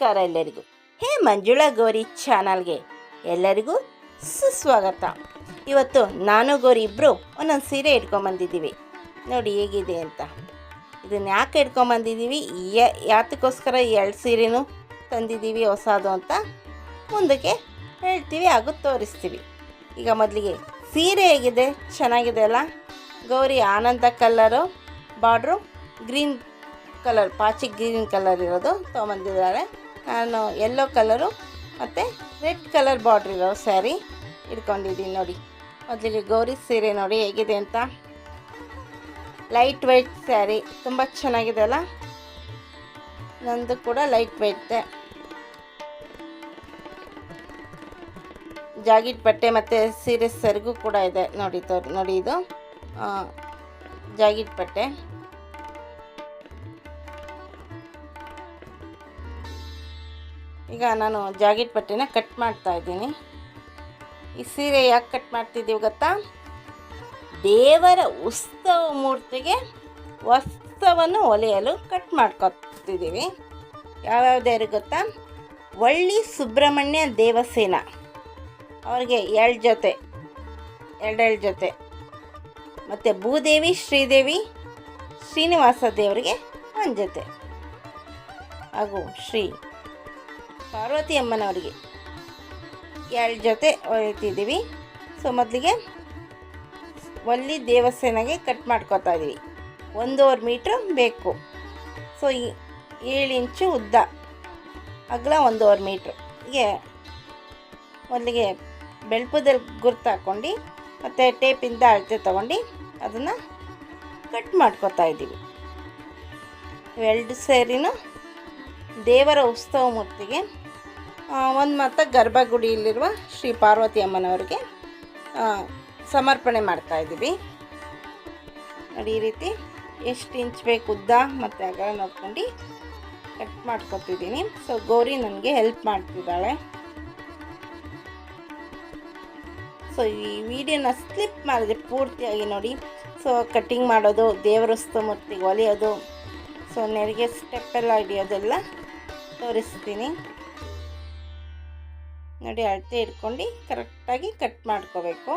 ನಮಸ್ಕಾರ ಎಲ್ಲರಿಗೂ. ಹೇ ಮಂಜುಳಾ ಗೌರಿ ಚಾನಲ್ಗೆ ಎಲ್ಲರಿಗೂ ಸುಸ್ವಾಗತ. ಇವತ್ತು ನಾನು ಗೌರಿ ಇಬ್ಬರು ಒಂದೊಂದು ಸೀರೆ ಇಟ್ಕೊಂಬಂದಿದ್ದೀವಿ ನೋಡಿ ಹೇಗಿದೆ ಅಂತ. ಇದನ್ನ ಯಾಕೆ ಇಟ್ಕೊಂಬಂದಿದ್ದೀವಿ ಯಾತಕ್ಕೋಸ್ಕರ ಎರಡು ಸೀರೆನೂ ತಂದಿದ್ದೀವಿ ಹೊಸದು ಅಂತ ಮುಂದಕ್ಕೆ ಹೇಳ್ತೀವಿ ಹಾಗೂ ತೋರಿಸ್ತೀವಿ. ಈಗ ಮೊದಲಿಗೆ ಸೀರೆ ಹೇಗಿದೆ? ಚೆನ್ನಾಗಿದೆ ಅಲ್ಲ? Gauri Ananda colour border green colour ಪಾಚಿ ಗ್ರೀನ್ ಕಲರ್ ಇರೋದು ತೊಗೊಂಬಂದಿದ್ದಾರೆ ನಾನು ಯೆಲ್ಲೋ ಕಲರು ಮತ್ತು ರೆಡ್ ಕಲರ್ ಬಾರ್ಡ್ರ್ ಇರೋ ಸ್ಯಾರಿ ಇಟ್ಕೊಂಡಿದ್ದೀನಿ ನೋಡಿ. ಮೊದಲಿಗೆ ಗೌರಿ ಸೀರೆ ನೋಡಿ ಹೇಗಿದೆ ಅಂತ. ಲೈಟ್ ವೆಯ್ಟ್ ಸ್ಯಾರಿ ತುಂಬ ಚೆನ್ನಾಗಿದೆ ಅಲ್ಲ? ನಂದು ಕೂಡ ಲೈಟ್ ವೆಯ್ಟೆ ಜಾಗಿಟ್ ಬಟ್ಟೆ ಮತ್ತು ಸೀರೆ ಸರಿಗೂ ಕೂಡ ಇದೆ ನೋಡಿ ತೋರಿ ನೋಡಿ ಇದು. ಜಾಗಿಟ್ ಬಟ್ಟೆ. ಈಗ ನಾನು ಜಾಗಿಟ್ ಬಟ್ಟೆನ ಕಟ್ ಮಾಡ್ತಾ ಇದ್ದೀನಿ. ಈ ಸೀರೆ ಯಾಕೆ ಕಟ್ ಮಾಡ್ತಿದ್ದೀವಿ ಗೊತ್ತಾ? ದೇವರ ಉತ್ಸವ ಮೂರ್ತಿಗೆ ವಸ್ತ್ರವನ್ನು ಹೊಲೆಯಲು ಕಟ್ ಮಾಡ್ಕೊತಿದ್ದೀವಿ. ಯಾವ್ಯಾವ್ದು ಗೊತ್ತಾ? ಒಳ್ಳಿ ಸುಬ್ರಹ್ಮಣ್ಯ ದೇವಸೇನ. ಅವ್ರಿಗೆ ಎರಡು ಜೊತೆ, ಎರಡೆರಡು ಜೊತೆ. ಮತ್ತು ಭೂದೇವಿ, ಶ್ರೀದೇವಿ, ಶ್ರೀನಿವಾಸ ದೇವರಿಗೆ ಒಂದು ಜೊತೆ. ಹಾಗೂ ಶ್ರೀ ಪಾರ್ವತಿ ಅಮ್ಮನವರಿಗೆ. ಎರಡು ಜೊತೆ ಹೊಲಿತಿದ್ದೀವಿ ಸೊ, ಮೊದಲಿಗೆ ಒಲ್ಲಿ ದೇವಸ್ಥಾನಗೆ ಕಟ್ ಮಾಡ್ಕೋತಾ ಇದ್ದೀವಿ. ಒಂದೂವರೆ ಮೀಟ್ರ್ ಬೇಕು. ಸೊ ಏಳು ಇಂಚು ಉದ್ದ. ಅಗಲ ಒಂದೂವರೆ ಮೀಟ್ರ್. ಹೀಗೆ ಮೊದಲಿಗೆ ಬೆಳ್ಪದಲ್ಲಿ ಗುರ್ತು ಹಾಕ್ಕೊಂಡು ಮತ್ತು ಟೇಪಿಂದ ಅಳತೆ ತೊಗೊಂಡು ಅದನ್ನು ಕಟ್ ಮಾಡ್ಕೊತಾ ಇದ್ದೀವಿ. ಇವೆರಡು ಸೇರಿನ ದೇವರ ಉತ್ಸವ ಮೂರ್ತಿಗೆ ಒಂದು ಮತ್ತು ಗರ್ಭಗುಡಿಯಲ್ಲಿರುವ ಶ್ರೀ ಪಾರ್ವತಿ ಅಮ್ಮನವರಿಗೆ ಸಮರ್ಪಣೆ ಮಾಡ್ತಾ ಇದ್ದೀವಿ. ನೋಡಿ, ಈ ರೀತಿ ಎಷ್ಟು ಇಂಚ್ ಬೇಕು ಉದ್ದ ಮತ್ತು ಅಗಲ ನೋಡ್ಕೊಂಡು ಕಟ್ ಮಾಡ್ಕೊತಿದ್ದೀನಿ. ಸೊ ಗೌರಿ ನನಗೆ ಹೆಲ್ಪ್ ಮಾಡ್ತಿದ್ದಾಳೆ. ಸೊ ಈ ವಿಡಿಯೋನ ಸ್ಲಿಪ್ ಮಾಡಿದೆ ಪೂರ್ತಿಯಾಗಿ ನೋಡಿ. ಸೊ ಕಟ್ಟಿಂಗ್ ಮಾಡೋದು, ದೇವರ ಮೂರ್ತಿಗೆ ಹೊಲಿಯೋದು ಸೊ ನೆರಿಗೆ ಸ್ಟೆಪ್ಪೆಲ್ಲ ಹಿಡಿಯೋದೆಲ್ಲ ತೋರಿಸ್ತೀನಿ. ನೋಡಿ ಅಳತೆ ಇಟ್ಕೊಂಡು ಕರೆಕ್ಟಾಗಿ ಕಟ್ ಮಾಡ್ಕೋಬೇಕು.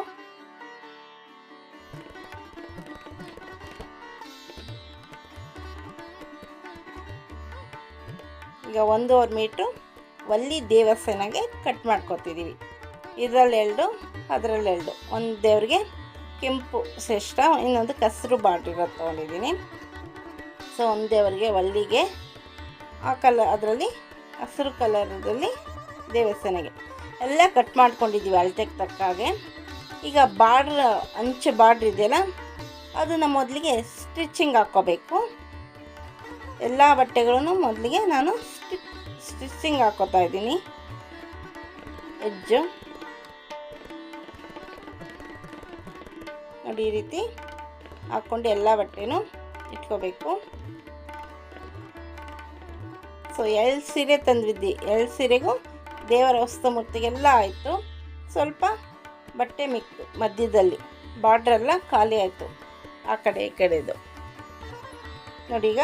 ಈಗ ಒಂದೂವರೆ ಮೀಟ್ರು ಒಲ್ಲಿ ದೇವಸ್ಥಾನಗೆ ಕಟ್ ಮಾಡ್ಕೊತಿದ್ದೀವಿ. ಇದರಲ್ಲಿ ಎರಡು ಅದರಲ್ಲಿ ಎರಡು ಒಂದು ದೇವ್ರಿಗೆ ಕೆಂಪು ಶ್ರೇಷ್ಠ, ಇನ್ನೊಂದು ಕಸರು ಇರೋದು ತೊಗೊಂಡಿದ್ದೀನಿ. ಸೊ ಒಂದು ದೇವರಿಗೆ ಒಲ್ಲಿಗೆ ಆ ಕಲರ್ ಅದರಲ್ಲಿ ಹಸಿರು ಕಲರದಲ್ಲಿ ದೇವಸ್ಥಾನಗೆ. ಎಲ್ಲ ಕಟ್ ಮಾಡ್ಕೊಂಡಿದ್ದೀವಿ ಅಳತೆಗೆ ತಕ್ಕ ಹಾಗೆ. ಈಗ ಬಾರ್ಡ್ರ್ ಅಂಚೆ ಬಾರ್ಡ್ರ್ ಇದೆಯಲ್ಲ, ಅದನ್ನು ಮೊದಲಿಗೆ ಸ್ಟಿಚಿಂಗ್ ಹಾಕ್ಕೋಬೇಕು. ಎಲ್ಲ ಬಟ್ಟೆಗಳನ್ನು ಮೊದಲಿಗೆ ನಾನು ಸ್ಟಿ, ಸ್ಟಿಚಿಂಗ್ ಹಾಕ್ಕೋತಾ ಇದ್ದೀನಿ. ಎಜ್ಜು ನೋಡಿ ಈ ರೀತಿ ಹಾಕ್ಕೊಂಡು ಎಲ್ಲ ಬಟ್ಟೆನೂ ಇಟ್ಕೋಬೇಕು. ಸೊ ಎಳ್ ಸೀರೆ ತಂದಿದ್ದಿ. ಎಳ್ ಸೀರೆಗೂ ದೇವರ ಮೂರ್ತಿಗೆಲ್ಲ ಆಯಿತು. ಸ್ವಲ್ಪ ಬಟ್ಟೆ ಮಿಕ್ತು ಮಧ್ಯದಲ್ಲಿ. ಬಾರ್ಡ್ರೆಲ್ಲ ಖಾಲಿ ಆಯಿತು. ಆ ಕಡೆ ಈ ಕಡೆದು. ನೋಡಿ ಈಗ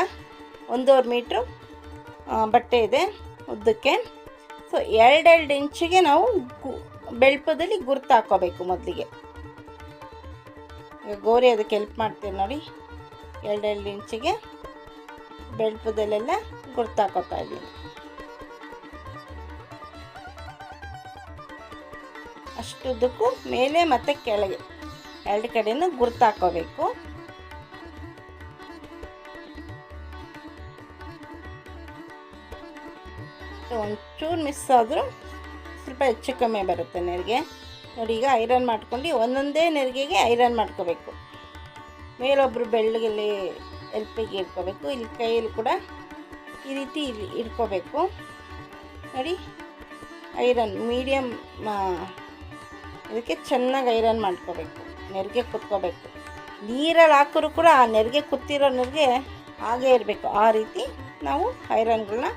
ಒಂದೂವರೆ ಮೀಟ್ರು ಬಟ್ಟೆ ಇದೆ ಉದ್ದಕ್ಕೆ. ಸೊ ಎರಡೆರಡು ಇಂಚಿಗೆ ನಾವು ಗು, ಬೆಳ್ಪದಲ್ಲಿ ಗುರ್ತು ಹಾಕೋಬೇಕು ಮೊದಲಿಗೆ. ಈಗ ಗೋರಿ ಅದಕ್ಕೆ ಹೆಲ್ಪ್ ಮಾಡ್ತೀವಿ ನೋಡಿ. ಎರಡೆರಡು ಇಂಚಿಗೆ ಬೆಳ್ಪದಲ್ಲೆಲ್ಲ ಗುರ್ತು ಹಾಕೋತಾ ಇದ್ದೀನಿ. ಅಷ್ಟುದ್ದಕ್ಕೂ ಮೇಲೆ ಮತ್ತು ಕೆಳಗೆ. ಎರಡು ಕಡೆಯೂ ಗುರ್ತು ಒಂಚೂರು ಮಿಸ್ ಆದರೂ ಸ್ವಲ್ಪ ಹೆಚ್ಚು ಕಮ್ಮಿ ಬರುತ್ತೆ ನೆರಿಗೆ. ನೋಡಿ, ಈಗ ಐರನ್ ಮಾಡ್ಕೊಂಡು ಒಂದೊಂದೇ ನೆರಿಗೆಗೆ ಐರನ್ ಮಾಡ್ಕೋಬೇಕು. ಮೇಲೊಬ್ಬರು ಬೆಳ್ಳಗಲ್ಲಿ ಎಲ್ಪಿಗೆ ಇಟ್ಕೋಬೇಕು. ಇಲ್ಲಿ ಕೈಯಲ್ಲಿ ಕೂಡ ಈ ರೀತಿ ಇಲ್ಲಿ ಇಟ್ಕೋಬೇಕು. ನೋಡಿ ಐರನ್ ಮೀಡಿಯಮ್ ಇದಕ್ಕೆ ಚೆನ್ನಾಗಿ ಐರನ್ ಮಾಡ್ಕೋಬೇಕು, ನೆರಿಗೆ ಕುತ್ಕೋಬೇಕು. ನೀರಲ್ಲಿ ಹಾಕಿದ್ರು ಕೂಡ ಆ ನೆರಿಗೆ ಕುತ್ತಿರೋ ನೆರಿಗೆ ಹಾಗೇ ಇರಬೇಕು. ಆ ರೀತಿ ನಾವು ಐರನ್ಗಳನ್ನ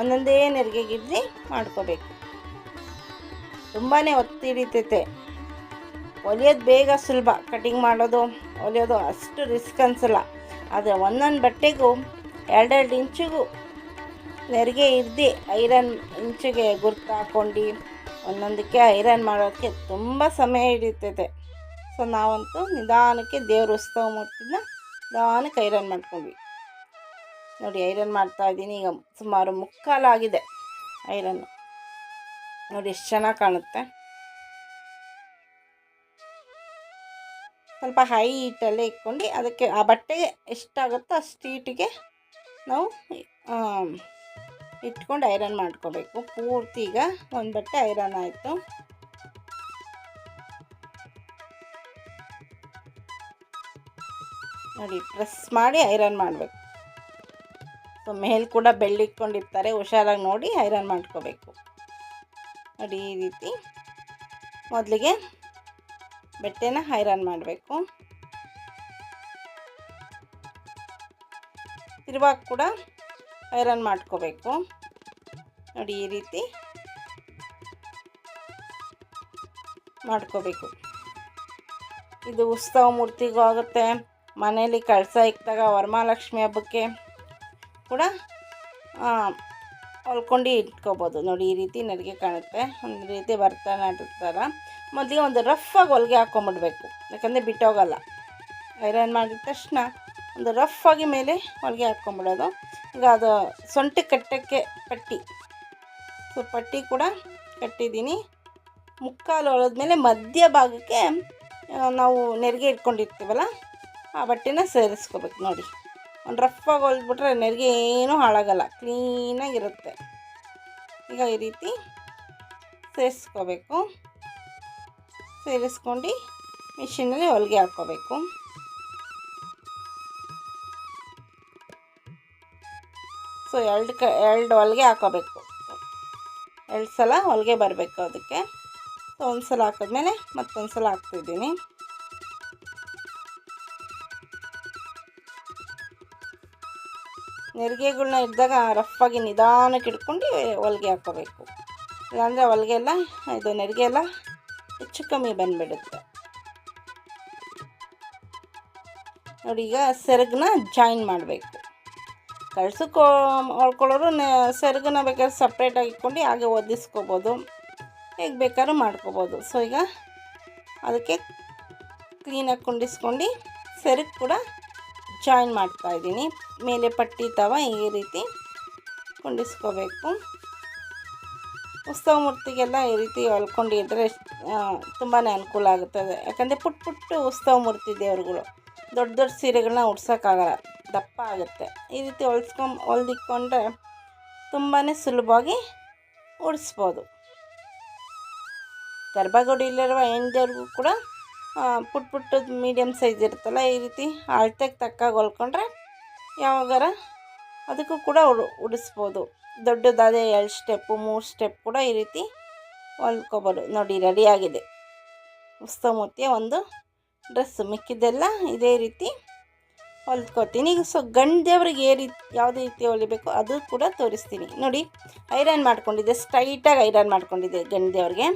ಒಂದೊಂದೇ ನೆರಿಗೆಗಿದ್ದು ಮಾಡ್ಕೋಬೇಕು. ತುಂಬಾ ಒತ್ತಿ ಹಿಡಿತೈತೆ. ಹೊಲಿಯೋದು ಬೇಗ ಸುಲಭ. ಕಟಿಂಗ್ ಮಾಡೋದು ಹೊಲಿಯೋದು ಅಷ್ಟು ರಿಸ್ಕ್ ಅನಿಸಲ್ಲ. ಆದರೆ ಒಂದೊಂದು ಬಟ್ಟೆಗೂ ಎರಡೆರಡು ಇಂಚಿಗೂ ನೆರಿಗೆ ಹಿಡ್ದು ಐರನ್ ಇಂಚಿಗೆ ಗುರ್ತು ಹಾಕ್ಕೊಂಡು ಒಂದೊಂದಕ್ಕೆ ಐರನ್ ಮಾಡೋಕ್ಕೆ ತುಂಬ ಸಮಯ ಹಿಡಿತೈತೆ. ಸೊ ನಾವಂತೂ ನಿಧಾನಕ್ಕೆ ದೇವ್ರ ಉತ್ಸವ ಮೂರ್ತಿನ ನಿಧಾನಕ್ಕೆ ಐರನ್ ಮಾಡ್ಕೊಂಡ್ವಿ. ನೋಡಿ, ಐರನ್ ಮಾಡ್ತಾ ಇದ್ದೀನಿ. ಈಗ ಸುಮಾರು ಮುಕ್ಕಾಲಾಗಿದೆ ಐರನ್ನು. ನೋಡಿ, ಎಷ್ಟು ಚೆನ್ನಾಗಿ ಕಾಣುತ್ತೆ. ಸ್ವಲ್ಪ ಹೈ ಹೀಟಲ್ಲೇ ಇಟ್ಕೊಂಡು ಅದಕ್ಕೆ ಆ ಬಟ್ಟೆಗೆ ಎಷ್ಟಾಗುತ್ತೋ ಅಷ್ಟು ಹೀಟಿಗೆ ನಾವು ಇಟ್ಕೊಂಡು ಐರನ್ ಮಾಡ್ಕೋಬೇಕು. ಪೂರ್ತಿ ಈಗ ಒಂದು ಬಟ್ಟೆ ಐರನ್ ಆಯಿತು. ನೋಡಿ ಪ್ರೆಸ್ ಮಾಡಿ ಐರನ್ ಮಾಡಬೇಕು. ಸೊ, ಮೇಲೆ ಕೂಡ ಬೆಳ್ಳಿ ಇಟ್ಕೊಂಡಿರ್ತಾರೆ. ಹುಷಾರಾಗಿ ನೋಡಿ ಐರನ್ ಮಾಡ್ಕೋಬೇಕು. ನೋಡಿ, ಈ ರೀತಿ ಮೊದಲಿಗೆ ಬಟ್ಟೆನ ಐರನ್ ಮಾಡಬೇಕು. ತಿರುವಾಗ ಕೂಡ ಐರನ್ ಮಾಡ್ಕೋಬೇಕು. ನೋಡಿ ಈ ರೀತಿ ಮಾಡ್ಕೋಬೇಕು. ಇದು ಉತ್ಸವ ಮೂರ್ತಿಗೂ ಆಗುತ್ತೆ. ಮನೇಲಿ ಕಳಸ ಇಕ್ಕಿದಾಗ ವರಮಹಾಲಕ್ಷ್ಮಿ ಹಬ್ಬಕ್ಕೆ ಕೂಡ ಹೊಲ್ಕೊಂಡು ಇಟ್ಕೋಬೋದು. ನೋಡಿ ಈ ರೀತಿ ನನಗೆ ಕಾಣುತ್ತೆ. ಒಂದು ರೀತಿ ಭರತನಾಟ್ಯದ ಥರ. ಮೊದಲಿಗೆ ಒಂದು ರಫ್ ಆಗಿ ಹೊಲಿಗೆ ಹಾಕೊಂಬಿಡ್ಬೇಕು. ಯಾಕಂದರೆ ಬಿಟ್ಟೋಗಲ್ಲ. ಐರನ್ ಮಾಡಿದ ತಕ್ಷಣ ಒಂದು ರಫ್ ಆಗಿ ಮೇಲೆ ಹೊಲಿಗೆ ಹಾಕ್ಕೊಂಬಿಡೋದು. ಈಗ ಅದು ಸೊಂಟಿ ಕಟ್ಟಕ್ಕೆ ಪಟ್ಟಿ. ಸೊ ಪಟ್ಟಿ ಕೂಡ ಕಟ್ಟಿದ್ದೀನಿ. ಮುಕ್ಕಾಲು ಮೇಲೆ ಮಧ್ಯ ಭಾಗಕ್ಕೆ ನಾವು ನೆರಿಗೆ ಇಟ್ಕೊಂಡಿರ್ತೀವಲ್ಲ, ಆ ಬಟ್ಟೆನ ಸೇರಿಸ್ಕೋಬೇಕು ನೋಡಿ. ಒಂದು ರಫಾಗಿ ಹೊಲಿದ್ಬಿಟ್ರೆ ನೆರಿಗೆ ಏನೂ ಹಾಳಾಗಲ್ಲ ಕ್ಲೀನಾಗಿರುತ್ತೆ ಈಗ ಈ ರೀತಿ ಸೇರಿಸ್ಕೋಬೇಕು. ಸೇರಿಸ್ಕೊಂಡು ಮಿಷಿನಲ್ಲಿ ಹೊಲಿಗೆ ಹಾಕ್ಕೋಬೇಕು. ಸೊ ಎರಡು ಕ, ಎರಡು ಹೊಲಿಗೆ ಹಾಕೋಬೇಕು. ಎರಡು ಸಲ ಹೊಲಿಗೆ ಬರಬೇಕು ಅದಕ್ಕೆ. ಸೊ ಒಂದು ಸಲ ಹಾಕಿದ್ಮೇಲೆ ಮತ್ತೊಂದು ಸಲ ಹಾಕ್ತಿದ್ದೀನಿ. ನೆರಿಗೆಗಳನ್ನ ಇದ್ದಾಗ ರಫಾಗಿ ನಿಧಾನಕ್ಕೆ ಇಟ್ಕೊಂಡು ಹೊಲಿಗೆ ಹಾಕೋಬೇಕು. ಇಲ್ಲಾಂದರೆ ಹೊಲಿಗೆ ಎಲ್ಲ ಇದು ನೆರಿಗೆ ಎಲ್ಲ ಹೆಚ್ಚು ಕಮ್ಮಿ ಬಂದುಬಿಡುತ್ತೆ. ನೋಡಿ, ಈಗ ಸೆರಗನ್ನ ಜಾಯಿನ್ ಮಾಡಬೇಕು. ಕಳ್ಸಕ್ಕೆ ಹೊಳ್ಕೊಳ್ಳೋರು ಸೆರ್ಗನ್ನ ಬೇಕಾದ್ರೆ ಸಪ್ರೇಟಾಗಿ ಇಟ್ಕೊಂಡು ಹಾಗೆ ಒದಿಸ್ಕೋಬೋದು. ಹೇಗೆ ಬೇಕಾದ್ರೂ ಮಾಡ್ಕೋಬೋದು. ಸೊ ಈಗ ಅದಕ್ಕೆ ಕ್ಲೀನಾಗಿ ಕುಂಡಿಸ್ಕೊಂಡು ಸೆರಗು ಕೂಡ ಜಾಯಿನ್ ಮಾಡ್ತಾಯಿದ್ದೀನಿ ಮೇಲೆ ಪಟ್ಟಿ ತವ ಈ ರೀತಿ ಕುಂಡಿಸ್ಕೋಬೇಕು. ಉತ್ಸವ ಮೂರ್ತಿಗೆಲ್ಲ ಈ ರೀತಿ ಹೊಲ್ಕೊಂಡಿದ್ರೆ ತುಂಬಾ ಅನುಕೂಲ ಆಗುತ್ತದೆ. ಯಾಕಂದರೆ ಪುಟ್ಟ ಪುಟ್ಟು ಉತ್ಸವ ಮೂರ್ತಿ ದೇವರುಗಳು. ದೊಡ್ಡ ದೊಡ್ಡ ಸೀರೆಗಳನ್ನ ಉಡ್ಸೋಕ್ಕಾಗಲ್ಲ. ದಪ್ಪ ಆಗುತ್ತೆ. ಈ ರೀತಿ ಹೊಲ್ಸ್ಕೊಂಬ ಹೊಲ್ದಿಕ್ಕೊಂಡ್ರೆ ತುಂಬಾ ಸುಲಭವಾಗಿ ಉಡಿಸ್ಬೋದು ಗರ್ಭಗುಡಿಯಲ್ಲಿರುವ ಹೆಣ್ದೇವ್ರಿಗೂ ಕೂಡ ಪುಟ್ ಪುಟ್ಟ ಪುಟ್ಟದ ಮೀಡಿಯಮ್ ಸೈಜ್ ಇರುತ್ತಲ್ಲ, ಈ ರೀತಿ ಅಳತೆಗೆ ತಕ್ಕಾಗ ಹೊಲ್ಕೊಂಡ್ರೆ ಯಾವಾಗಾರ ಅದಕ್ಕೂ ಕೂಡ ಉಡು, ಉಡಿಸ್ಬೋದು. ದೊಡ್ಡದಾದ ಎರಡು ಸ್ಟೆಪ್ಪು ಮೂರು ಸ್ಟೆಪ್ ಕೂಡ ಈ ರೀತಿ ಹೊಲ್ಕೊಬೋದು. ನೋಡಿ ರೆಡಿಯಾಗಿದೆ ಉತ್ಸವ ಮೂರ್ತಿಯ ಒಂದು ಡ್ರೆಸ್ಸು ಮಿಕ್ಕಿದ್ದೆಲ್ಲ ಇದೇ ರೀತಿ ಹೊಲ್ಕೋತೀನಿ ಈಗ ಸೊ, ಗಂಡು ದೇವ್ರಿಗೆ ಏ ರೀತಿ, ಯಾವುದೇ ರೀತಿ ಹೊಲಿಬೇಕು ಅದು ಕೂಡ ತೋರಿಸ್ತೀನಿ. ನೋಡಿ, ಐರನ್ ಮಾಡ್ಕೊಂಡಿದ್ದೆ, ಸ್ಟ್ರೈಟಾಗಿ ಐರನ್ ಮಾಡ್ಕೊಂಡಿದ್ದೆ ಗಂಡು ದೇವ್ರಿಗೆ.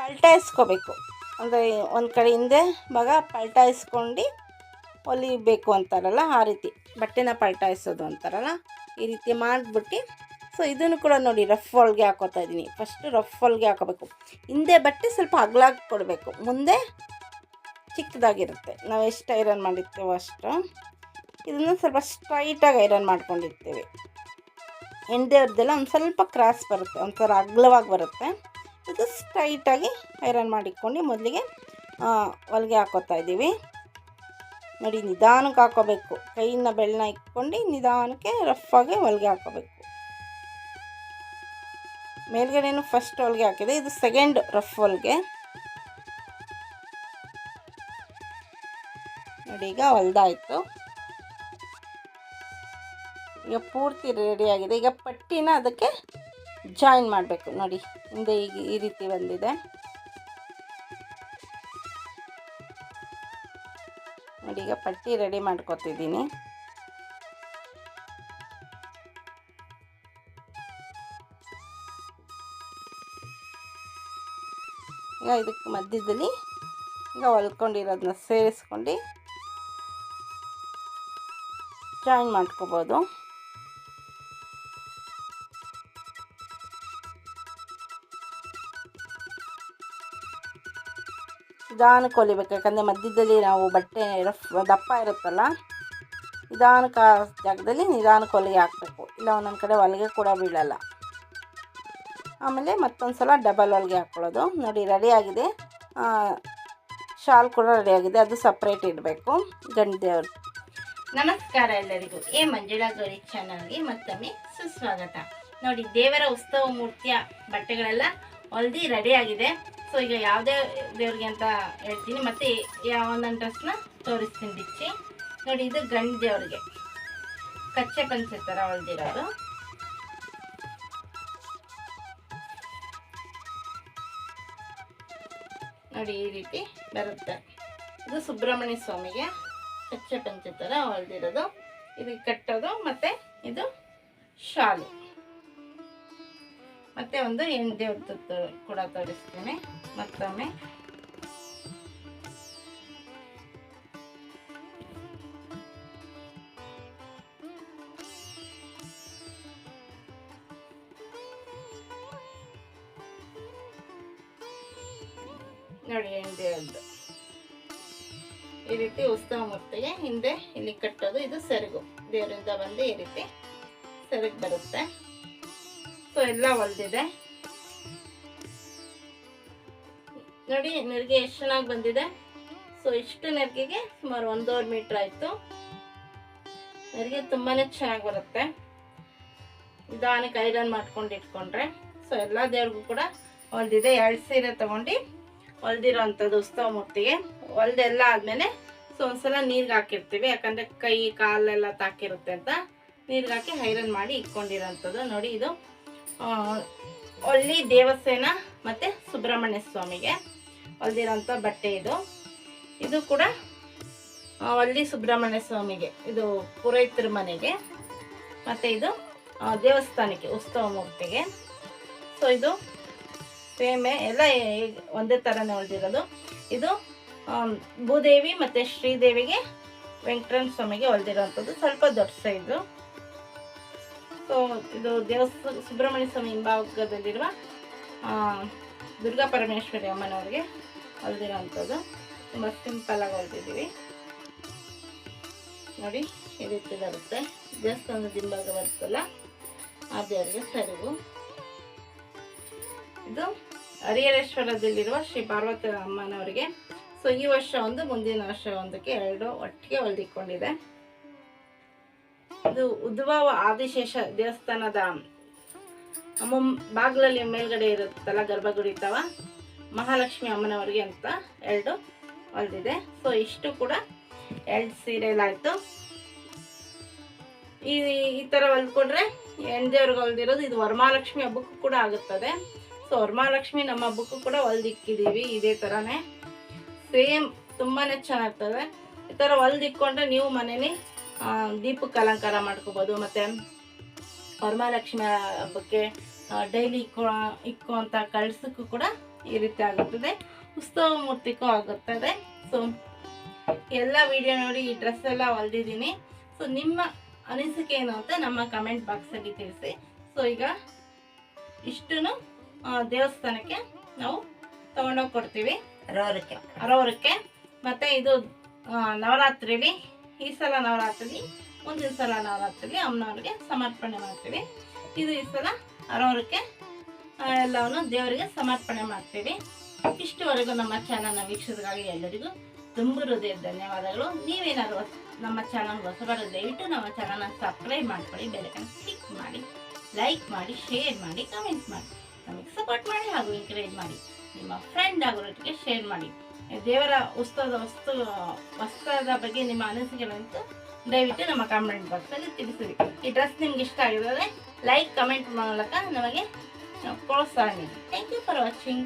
ಪಲ್ಟಾಯಿಸ್ಕೋಬೇಕು ಅಂದರೆ, ಒಂದು ಕಡೆ ಹಿಂದೆ ಭಾಗ ಪಲ್ಟಾಯಿಸ್ಕೊಂಡು ಹೊಲಿಬೇಕು ಅಂತಾರಲ್ಲ, ಆ ರೀತಿ. ಬಟ್ಟೆನ ಪಲ್ಟಾಯಿಸೋದು ಅಂತಾರಲ್ಲ, ಈ ರೀತಿ ಮಾಡಿಬಿಟ್ಟು, ಸೊ, ಇದನ್ನು ಕೂಡ ನೋಡಿ, ರಫ್ ಹೊಲ್ಗೆ ಹಾಕೋತಾ ಇದ್ದೀನಿ ಫಸ್ಟು ರಫ್ ಹೊಲ್ಗೆ ಹಾಕೋಬೇಕು. ಹಿಂದೆ ಬಟ್ಟೆ ಸ್ವಲ್ಪ ಅಗಲಾಗಿ ಕೊಡಬೇಕು. ಮುಂದೆ ಚಿಕ್ಕದಾಗಿರುತ್ತೆ. ನಾವು ಎಷ್ಟು ಐರನ್ ಮಾಡಿರ್ತೇವೋ ಅಷ್ಟು. ಇದನ್ನು ಸ್ವಲ್ಪ ಸ್ಟ್ರೈಟಾಗಿ ಐರನ್ ಮಾಡ್ಕೊಂಡಿರ್ತೀವಿ. ಎಂಡೆಯವ್ರದ್ದೆಲ್ಲ ಒಂದು ಸ್ವಲ್ಪ ಕ್ರಾಸ್ ಬರುತ್ತೆ, ಒಂಥರ ಅಗ್ಲವಾಗಿ ಬರುತ್ತೆ. ಇದು ಸ್ಟ್ರೈಟಾಗಿ ಐರನ್ ಮಾಡಿಕೊಂಡು ಮೊದಲಿಗೆ ಹೊಲಿಗೆ ಹಾಕೋತಾ ಇದ್ದೀವಿ. ನೋಡಿ ನಿಧಾನಕ್ಕೆ ಹಾಕೋಬೇಕು. ಕೈಯಿಂದ ಬೆಳ್ಳನ ಇಟ್ಕೊಂಡು ನಿಧಾನಕ್ಕೆ ರಫಾಗಿ ಹೊಲಿಗೆ ಹಾಕೋಬೇಕು. ಮೇಲ್ಗಡೆನೂ ಫಸ್ಟ್ ಹೊಲಿಗೆ ಹಾಕಿದೆ, ಇದು ಸೆಕೆಂಡ್ ರಫ್ ಹೊಲಿಗೆ. ಈಗ ಹೊಲ್ದಾಯ್ತು. ಈಗ ಪೂರ್ತಿ ರೆಡಿಯಾಗಿದೆ ಈಗ ಪಟ್ಟಿನ ಅದಕ್ಕೆ ಜಾಯಿನ್ ಮಾಡಬೇಕು. ನೋಡಿ, ಹಿಂದೆ ಈಗ ಈ ರೀತಿ ಬಂದಿದೆ. ನೋಡಿ, ಈಗ ಪಟ್ಟಿ ರೆಡಿ ಮಾಡ್ಕೊತಿದ್ದೀನಿ. ಈಗ ಇದಕ್ಕೆ ಮಧ್ಯದಲ್ಲಿ ಈಗ ಹೊಲ್ಕೊಂಡಿರೋದನ್ನ ಸೇರಿಸ್ಕೊಂಡು ಜಾಯಿನ್ ಮಾಡ್ಕೋಬೋದು. ನಿಧಾನಕ್ಕೆ ಹೊಲಿಬೇಕು, ಯಾಕಂದರೆ ಮಧ್ಯದಲ್ಲಿ ನಾವು ಬಟ್ಟೆ ರಫ್, ದಪ್ಪ ಇರುತ್ತಲ್ಲ, ನಿಧಾನಕ್ಕೆ ಜಾಗದಲ್ಲಿ ನಿಧಾನಕ್ಕೆ ಹೊಲಿಗೆ ಹಾಕಬೇಕು. ಇಲ್ಲ, ಒಂದೊಂದು ಕಡೆ ಹೊಲಿಗೆ ಕೂಡ ಬೀಳಲ್ಲ. ಆಮೇಲೆ ಮತ್ತೊಂದು ಸಲ ಡಬಲ್ ಹೊಲಿಗೆ ಹಾಕ್ಕೊಳ್ಳೋದು ನೋಡಿ ರೆಡಿಯಾಗಿದೆ ಶಾಲ್ ಕೂಡ ರೆಡಿಯಾಗಿದೆ ಅದು ಸಪ್ರೇಟ್ ಇಡಬೇಕು. ಗಂಡು ನಮಸ್ಕಾರ ಎಲ್ಲರಿಗೂ. ಎ ಮಂಜುಳಾ ಗೌರಿ ಚಾನಲ್ಗೆ ಮತ್ತೊಮ್ಮೆ ಸುಸ್ವಾಗತ. ನೋಡಿ, ದೇವರ ಉತ್ಸವ ಮೂರ್ತಿಯ ಬಟ್ಟೆಗಳೆಲ್ಲ ಹೊಲ್ದಿ ರೆಡಿ ಆಗಿದೆ. ಸೊ ಈಗ ಯಾವುದೇ ದೇವ್ರಿಗೆ ಅಂತ ಹೇಳ್ತೀನಿ. ಮತ್ತೆ ಯಾವ ಒಂದೊಂದು ಡ್ರೆಸ್ನ ತೋರಿಸ್ತೀನಿ ಬಿಚ್ಚಿ. ನೋಡಿ, ಇದು ಗಂಡು ದೇವ್ರಿಗೆ. ಕಚ್ಚೆ ಪಂಚೆ ಥರ ಹೊಲ್ದಿರೋದು. ನೋಡಿ, ಈ ರೀತಿ ಬರುತ್ತೆ. ಇದು ಸುಬ್ರಹ್ಮಣ್ಯ ಸ್ವಾಮಿಗೆ. ಕಚ್ಚೆ ಪಂಚೆ ಥರ ಹೊಲ್ದಿರೋದು ಇದು ಕಟ್ಟೋದು, ಮತ್ತೆ ಇದು ಶಾಲು. ಮತ್ತೆ ಒಂದು ಹೆಣ್ಣು ದೇವ್ರದ್ದು ಕೂಡ ತೋರಿಸ್ತೀನಿ. ಮತ್ತೊಮ್ಮೆ. ನೋಡಿ ಹೆಣ್ಣು ದೇವ್ರದ್ದು ರೀತಿ ಉತ್ಸವ ಮೂರ್ತಿಗೆ ಹಿಂದೆ ಇಲ್ಲಿ ಕಟ್ಟೋದು ಇದು ಸೆರಗು. ದೇವರಿಂದ ಬಂದು ಈ ರೀತಿ ಸೆರಗು ಬರುತ್ತೆ. ಸೊ ಎಲ್ಲ ಹೊಲ್ದಿದೆ. ನೋಡಿ, ನೆರಿಗೆ ಎಷ್ಟು ಚೆನ್ನಾಗಿ ಬಂದಿದೆ. ಸೊ ಇಷ್ಟು ನೆರಿಗೆಗೆ ಸುಮಾರು ಒಂದೂವರೆ ಮೀಟರ್ ಆಯಿತು. ನೆರಿಗೆ ತುಂಬಾ ಚೆನ್ನಾಗಿ ಬರುತ್ತೆ. ನಿಧಾನಕ್ಕೆ ಐರನ್ ಮಾಡ್ಕೊಂಡು ಇಟ್ಕೊಂಡ್ರೆ. ಸೊ ಎಲ್ಲ ದೇವ್ರಿಗೂ ಕೂಡ ಹೊಲ್ದಿದೆ. ಎರಡು ಸೀರೆ ತೊಗೊಂಡು ಹೊಲ್ದಿರೋ ಅಂಥದ್ದು ಉತ್ಸವ ಮೂರ್ತಿಗೆ. ಹೊಲ್ದೆಲ್ಲ ಆದಮೇಲೆ ಸೊ ಒಂದ್ಸಲ ನೀರಿಗೆ ಹಾಕಿರ್ತೀವಿ, ಯಾಕಂದರೆ ಕೈ ಕಾಲೆಲ್ಲ ತಾಕಿರುತ್ತೆ ಅಂತ. ನೀರಿಗೆ ಹಾಕಿ ಹೈರನ್ ಮಾಡಿ ಇಟ್ಕೊಂಡಿರೋಂಥದ್ದು. ನೋಡಿ ಇದು ಒಳ್ಳಿ ದೇವಸೇನ ಮತ್ತು ಸುಬ್ರಹ್ಮಣ್ಯ ಸ್ವಾಮಿಗೆ ಹೊಲ್ದಿರೋಂಥ ಬಟ್ಟೆ ಇದು. ಇದು ಕೂಡ ಒಳ್ಳಿ ಸುಬ್ರಹ್ಮಣ್ಯ ಸ್ವಾಮಿಗೆ, ಇದು ಪುರೋಹಿತರ ಮನೆಗೆ. ಮತ್ತು ಇದು ದೇವಸ್ಥಾನಕ್ಕೆ, ಉತ್ಸವ ಮೂರ್ತಿಗೆ. ಸೊ ಇದು, ಸೇಮೆ, ಎಲ್ಲ ಒಂದೇ ಥರನೇ ಹೊಲ್ದಿರೋದು ಇದು ಭೂದೇವಿ ಮತ್ತು ಶ್ರೀದೇವಿಗೆ ವೆಂಕಟರಮಣ ಸ್ವಾಮಿಗೆ ಹೊಲ್ದಿರೋವಂಥದ್ದು. ಸ್ವಲ್ಪ ದೊಡ್ಡ ಸೈಜು. ಸೊ ಇದು ದೇವಸ್ಥಾನ ಸುಬ್ರಹ್ಮಣ್ಯ ಸ್ವಾಮಿ ಹಿಂಭಾಗದಲ್ಲಿರುವ ದುರ್ಗಾ ಪರಮೇಶ್ವರಿ ಅಮ್ಮನವ್ರಿಗೆ ಹೊಲ್ದಿರೋವಂಥದ್ದು. ತುಂಬ ಸಿಂಪಲ್ಲಾಗಿ ಹೊಲ್ದಿದ್ದೀವಿ. ನೋಡಿ, ಈ ರೀತಿ ಬರುತ್ತೆ. ದೇವಸ್ಥಾನದ ಹಿಂಭಾಗ ಬರುತ್ತಲ್ಲ ಆ ದೇವರಿಗೆ ಸರಿವು ಇದು ಹರಿಹರೇಶ್ವರದಲ್ಲಿರುವ ಶ್ರೀ ಪಾರ್ವತಿ ಅಮ್ಮನವರಿಗೆ ಸೊ ಈ ವರ್ಷ ಒಂದು, ಮುಂದಿನ ವರ್ಷ ಒಂದಕ್ಕೆ ಎರಡು ಒಟ್ಟಿಗೆ ಹೊಲ್ದಿಕೊಂಡಿದೆ. ಇದು ಉದ್ಭವ ಆದಿಶೇಷ ದೇವಸ್ಥಾನದ ಅಮ್ಮ, ಬಾಗಿಲಲ್ಲಿ ಮೇಲ್ಗಡೆ ಇರುತ್ತಲ್ಲ, ಗರ್ಭಗುಡಿ ತವ ಮಹಾಲಕ್ಷ್ಮಿ ಅಮ್ಮನವರಿಗೆ ಅಂತ ಎರಡು ಹೊಲ್ದಿದೆ. ಸೊ ಇಷ್ಟು ಕೂಡ ಎರಡು ಸೀರೆಲಾಯಿತು ಈ ಈ ಥರ ಹೊಲ್ದ್ಕೊಂಡ್ರೆ ಹೆಣ್ದೇವ್ರಿಗೆ ಹೊಲ್ದಿರೋದು ಇದು ವರಮಹಾಲಕ್ಷ್ಮಿ ಹಬ್ಬಕ್ಕೂ ಕೂಡ ಆಗುತ್ತದೆ. ಸೊ ವರಮಹಾಲಕ್ಷ್ಮಿ ನಮ್ಮ ಹಬ್ಬಕ್ಕೂ ಕೂಡ ಹೊಲ್ದಿಕ್ಕಿದ್ದೀವಿ ಇದೇ ಥರನೇ. ಸೇಮ್ ತುಂಬಾ ಚೆನ್ನಾಗ್ತದೆ. ಈ ಥರ ಹೊಲ್ದಿಕ್ಕೊಂಡ್ರೆ ನೀವು ಮನೇಲಿ ದೀಪಕ್ಕೆ ಅಲಂಕಾರ ಮಾಡ್ಕೋಬೋದು. ಮತ್ತು ವರಮಹಾಲಕ್ಷ್ಮಿ ಹಬ್ಬಕ್ಕೆ ಡೈಲಿ ಇಕ್ಕೋ ಇಕ್ಕುವಂಥ ಕಳ್ಸಕ್ಕೂ ಕೂಡ ಈ ರೀತಿ ಆಗುತ್ತದೆ. ಉತ್ಸವ ಮೂರ್ತಿಗೂ ಆಗುತ್ತದೆ. ಸೊ ಎಲ್ಲ ವಿಡಿಯೋ ನೋಡಿ, ಈ ಡ್ರೆಸ್ ಎಲ್ಲ ಹೊಲ್ದಿದ್ದೀನಿ. ಸೊ ನಿಮ್ಮ ಅನಿಸಿಕೆ ಏನು ಅಂತ ನಮ್ಮ ಕಮೆಂಟ್ ಬಾಕ್ಸಲ್ಲಿ ತಿಳಿಸಿ. ಸೊ ಈಗ ಇಷ್ಟು ದೇವಸ್ಥಾನಕ್ಕೆ ನಾವು ತಗೊಂಡೋಗಿ ಕೊಡ್ತೀವಿ. ಅರವರಕ್ಕೆ ಅರವರಕ್ಕೆ ಮತ್ತು ಇದು ನವರಾತ್ರಿಲಿ, ಈ ಸಲ ನವರಾತ್ರಿ ಮುಂದಿನ ಸಲ ನವರಾತ್ರಿಲಿ ಅಮ್ಮನವ್ರಿಗೆ ಸಮರ್ಪಣೆ ಮಾಡ್ತೀವಿ. ಇದು ಈ ಸಲ ಅರವರಕ್ಕೆ ಎಲ್ಲವನ್ನು ದೇವರಿಗೆ ಸಮರ್ಪಣೆ ಮಾಡ್ತೀವಿ. ಇಷ್ಟುವರೆಗೂ ನಮ್ಮ ಚಾನಲ್ನ ವೀಕ್ಷಿಸಿಗಾಗಿ ಎಲ್ಲರಿಗೂ ತುಂಬ ಹೃದಯ ಧನ್ಯವಾದಗಳು. ನೀವೇನಾದ್ರು ನಮ್ಮ ಚಾನಲ್ ಹೊಸಬರು ದಯವಿಟ್ಟು ನಮ್ಮ ಚಾನಲ್ನ ಸಬ್ಸ್ಕ್ರೈಬ್ ಮಾಡ್ಕೊಳ್ಳಿ ಬೆಲೆಕನ್ನು ಕ್ಲಿಕ್ ಮಾಡಿ, ಲೈಕ್ ಮಾಡಿ, ಶೇರ್ ಮಾಡಿ, ಕಮೆಂಟ್ ಮಾಡಿ. ನಮಗೆ ಸಪೋರ್ಟ್ ಮಾಡಿ ಹಾಗೂ ಎಂಕರೇಜ್ ಮಾಡಿ. ನಿಮ್ಮ ಫ್ರೆಂಡ್ ಆಗೋರೊಟ್ಟಿಗೆ ಶೇರ್ ಮಾಡಿ. ದೇವರ ಉತ್ಸವದ ವಸ್ತು, ವಸ್ತ್ರದ ಬಗ್ಗೆ ನಿಮ್ಮ ಅನಿಸಿಕೆಗಳಂತೂ ದಯವಿಟ್ಟು ನಮ್ಮ ಕಾಮೆಂಟ್ ಬಾಕ್ಸಲ್ಲಿ ತಿಳಿಸಿ ಈ ಡ್ರೆಸ್ ನಿಮ್ಗೆ ಇಷ್ಟ ಆಗಿದ್ರೆ ಲೈಕ್ ಕಮೆಂಟ್ ಮೂಲಕ ನಮಗೆ ಪ್ರೋತ್ಸಾಹ ನೀಡಿ. Thank you for watching